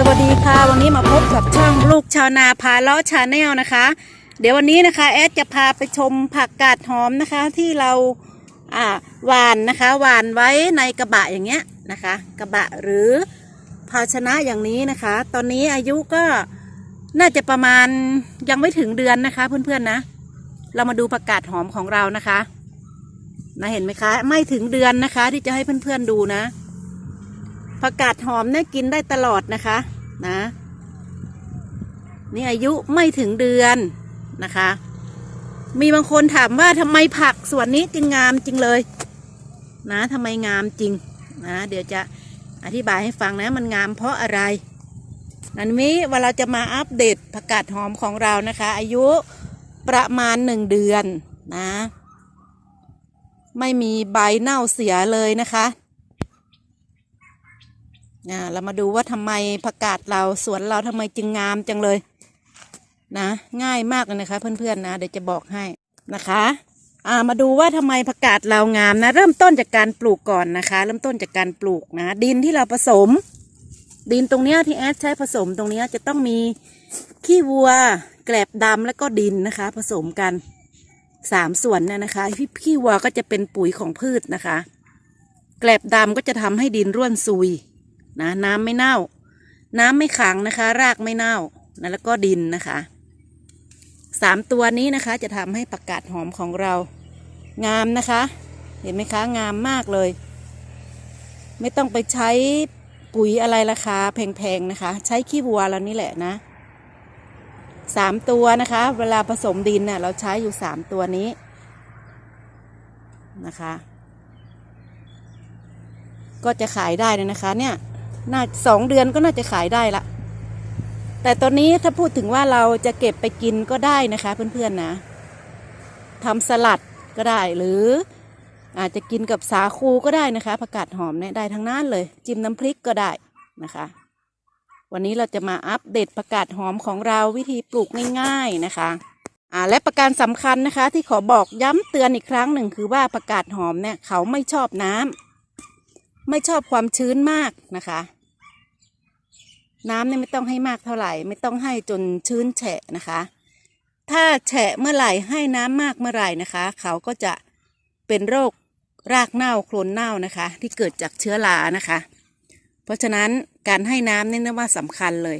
สวัสดีค่ะ วันนี้มาพบกับช่องลูกชาวนาพาลาะชาแนลนะคะ เดี๋ยววันนี้นะคะ แอดจะพาไปชมผักกาดหอมนะคะ ที่เราอ่าหวานนะคะหวานไว้ในกระบะอย่างเงี้ยนะคะ กระบะหรือภาชนะอย่างนี้นะคะ ตอนนี้อายุก็น่าจะประมาณยังไม่ถึงเดือนนะคะ เพื่อนๆนะ เรามาดูผักกาดหอมของเรานะคะนะเห็นไหมคะ ไม่ถึงเดือนนะคะ ที่จะให้เพื่อนๆดูนะ ผักกาดหอมเนี่ยกินได้ตลอดนะคะ นะ นี่อายุไม่ถึงเดือนนะคะ มีบางคนถามว่าทำไมผักส่วนนี้จึงงามจริงเลย นะทำไมงามจริง นะ เดี๋ยวจะอธิบายให้ฟังนะมันงามเพราะอะไรนันนี้ว่าเราจะมาอัปเดตผักกาดหอมของเรานะคะ อายุประมาณหนึ่งเดือนนะ ไม่มีใบเน่าเสียเลยนะคะ อ่าเรามาดูว่าทำไมผักกาดเราสวนเราทำไมจึงงามจังเลยนะ ง่ายมากเลยนะคะ เพื่อนๆนะเดี๋ยวจะบอกให้นะคะามาดูว่าทำไมผักกาดเรางามนะ เริ่มต้นจากการปลูกก่อนนะคะ เริ่มต้นจากการปลูกนะ ดินที่เราผสม ดินตรงเนี้ยที่แอดใช้ผสมตรงเนี้ยจะต้องมีขี้วัว แกลบดำแล้วก็ดินนะคะ ผสมกันสามส่วนเนี่ยนะคะพี่ขี้วัวก็จะเป็นปุ๋ยของพืชนะคะ แกลบดำก็จะทำให้ดินร่วนซุย นะน้ำไม่เน่า น้ำไม่ขังนะคะ รากไม่เน่านะแล้วก็ดินนะคะสามตัวนี้นะคะจะทำให้ผักกาดหอมของเรา งามนะคะ เห็นไหมคะงามมากเลย ไม่ต้องไปใช้ปุ๋ยอะไรราคาแพงๆนะคะ ใช้ขี้วัวเรานี่แหละนะสามตัวนะคะ เวลาผสมดินเน่ะเราใช้อยู่สามตัวนี้นะคะ ก็จะขายได้เลยนะคะเนี่ย น่าสองเดือนก็น่าจะขายได้ละ แต่ตอนนี้ถ้าพูดถึงว่าเราจะเก็บไปกินก็ได้นะคะเพื่อนๆนะทำสลัดก็ได้หรืออาจจะกินกับสาคูก็ได้นะคะผักกาดหอมเนี่ยได้ทั้งนั้นเลย จิ้มน้ำพริกก็ได้นะคะ วันนี้เราจะมาอัปเดตผักกาดหอมของเราวิธีปลูกง่ายๆนะคะอ่าและประการสำคัญนะคะ ที่ขอบอกย้ำเตือนอีกครั้งหนึ่งคือว่าผักกาดหอมเนี่ยเขาไม่ชอบน้ำไม่ชอบความชื้นมากนะคะ น้ำเนี่ยไม่ต้องให้มากเท่าไหร่ ไม่ต้องให้จนชื้นแฉะนะคะ ถ้าแฉะเมื่อไหร่ให้น้ำมากเมื่อไหร่นะคะ เขาก็จะเป็นโรครากเน่าโคลนเน่านะคะ ที่เกิดจากเชื้อรานะคะ เพราะฉะนั้นการให้น้ำนี่นะว่าสำคัญเลย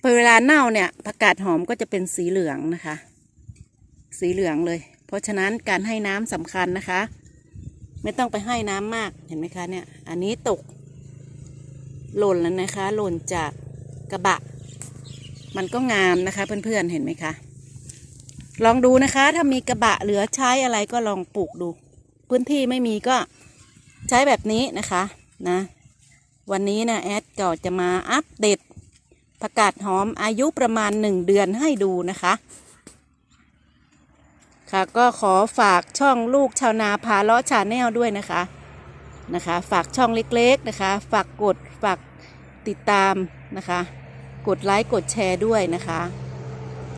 พอเวลาเน่าเนี่ยผักกาดหอมก็จะเป็นสีเหลืองนะคะ สีเหลืองเลย เพราะฉะนั้นการให้น้ำสำคัญนะคะ ไม่ต้องไปให้น้ำมากเห็นไหมคะเนี่ย อันนี้ตก หล่นแล้วนะคะ หล่นจากกระบะ มันก็งามนะคะ เพื่อนๆเห็นไหมคะ ลองดูนะคะ ถ้ามีกระบะเหลือใช้อะไรก็ลองปลูกดู พื้นที่ไม่มีก็ใช้แบบนี้นะคะนะ วันนี้นะแอดก็จะมาอัปเดตผักกาดหอมอายุประมาณหนึ่งเดือนให้ดูนะคะ ค่ะก็ขอฝากช่องลูกชาวนาพาเลาะชาแนลด้วยนะคะ นะคะ ฝากช่องเล็กๆนะคะ ฝากกดฝากติดตามนะคะ กดไลค์กดแชร์ด้วยนะคะ